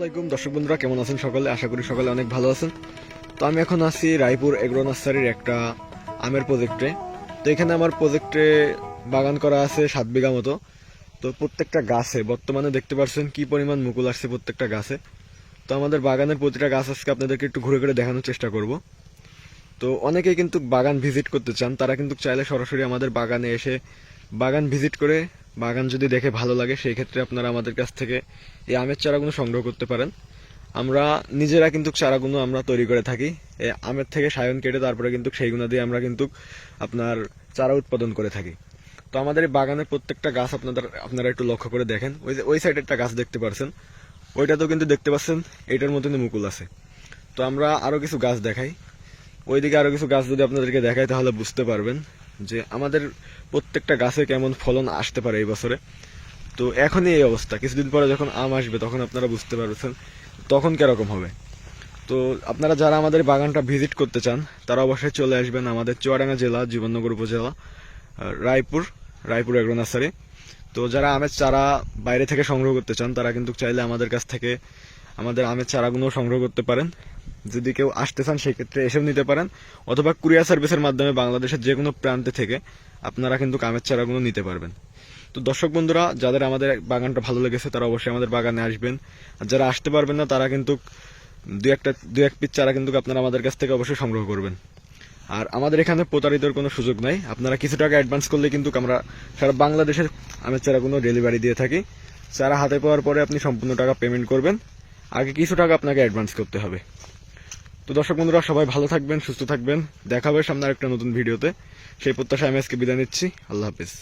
দর্শক বন্ধুরা, কেমন আছেন সকলে? আশা করি সকলে অনেক ভালো আছেন। তো আমি এখন আছি রায়পুর এগ্রো নার্সারির একটা আমের প্রজেক্টে তো এখানে আমার প্রজেক্টে বাগান করা আছে সাত বিঘা মতো। তো প্রত্যেকটা গাছে, বর্তমানে দেখতে পাচ্ছেন কি পরিমাণ মুকুল আসছে প্রত্যেকটা গাছে। তো আমাদের বাগানের প্রতিটা গাছ আজকে আপনাদেরকে একটু ঘুরে ঘুরে দেখানোর চেষ্টা করব। তো অনেকেই কিন্তু বাগান ভিজিট করতে চান, তারা কিন্তু চাইলে সরাসরি আমাদের বাগানে এসে বাগান ভিজিট করে বাগান যদি দেখে ভালো লাগে, সেই ক্ষেত্রে আপনারা আমাদের কাছ থেকে এই আমের চারাগুলো সংগ্রহ করতে পারেন। আমরা নিজেরা কিন্তু চারাগুলো আমরা তৈরি করে থাকি। এই আমের থেকে সায়ন কেটে তারপরে কিন্তু সেইগুলো দিয়ে আমরা কিন্তু আপনার চারা উৎপাদন করে থাকি। তো আমাদের এই বাগানের প্রত্যেকটা গাছ আপনাদের, আপনারা একটু লক্ষ্য করে দেখেন। ওই যে, ওই সাইডে একটা গাছ দেখতে পাচ্ছেন ওইটাতেও কিন্তু দেখতে পাচ্ছেন, এটার মতনই মুকুল আছে। তো আমরা আরও কিছু গাছ দেখাই। ওইদিকে আরও কিছু গাছ যদি আপনাদেরকে দেখাই, তাহলে বুঝতে পারবেন। যে আমাদের প্রত্যেকটা গাছে কেমন ফলন আসতে পারে এই বছরে। তো এখনই এই অবস্থা। কিছুদিন পরে যখন আম আসবে, তখন আপনারা বুঝতে পারবেন তখন কীরকম হবে। তো আপনারা যারা আমাদের বাগানটা ভিজিট করতে চান, তারা অবশ্যই চলে আসবেন আমাদের চুয়াডাঙ্গা জেলা, জীবননগর উপজেলা রায়পুর রায়পুর এগ্রো নার্সারি। তো যারা আমের চারা বাইরে থেকে সংগ্রহ করতে চান, তারা কিন্তু চাইলে আমাদের কাছ থেকে আমাদের আমের চারাগুলো সংগ্রহ করতে পারেন। যদি কেউ আসতে চান, সেক্ষেত্রে এসেও নিতে পারেন। অথবা কুরিয়ার সার্ভিসের মাধ্যমে বাংলাদেশের যে কোনো প্রান্তে থেকে আপনারা কিন্তু কামের চারাগুলো নিতে পারবেন। তো দর্শক বন্ধুরা, যাদের আমাদের বাগানটা ভালো লেগেছে, তারা অবশ্যই আমাদের বাগানে আসবেন। আর যারা আসতে পারবেন না, তারা কিন্তু দু একটা, দু এক পিস চারা কিন্তু আপনারা আমাদের কাছ থেকে অবশ্যই সংগ্রহ করবেন। আর আমাদের এখানে প্রতারিতর কোনো সুযোগ নাই। আপনারা কিছু টাকা অ্যাডভান্স করলে কিন্তু আমরা সারা বাংলাদেশের আমের চারাগুলো ডেলিভারি দিয়ে থাকি। চারা হাতে পাওয়ার পরে আপনি সম্পূর্ণ টাকা পেমেন্ট করবেন। আগে কিছু টাকা আপনাকে অ্যাডভান্স করতে হবে। তো দর্শক বন্ধুরা, সবাই ভালো থাকবেন, সুস্থ থাকবেন। দেখাবে সামনে আরেকটা নতুন ভিডিওতে। সেই প্রত্যাশায় আমি আজকে বিদায় নিচ্ছি। আল্লাহ হাফিজ।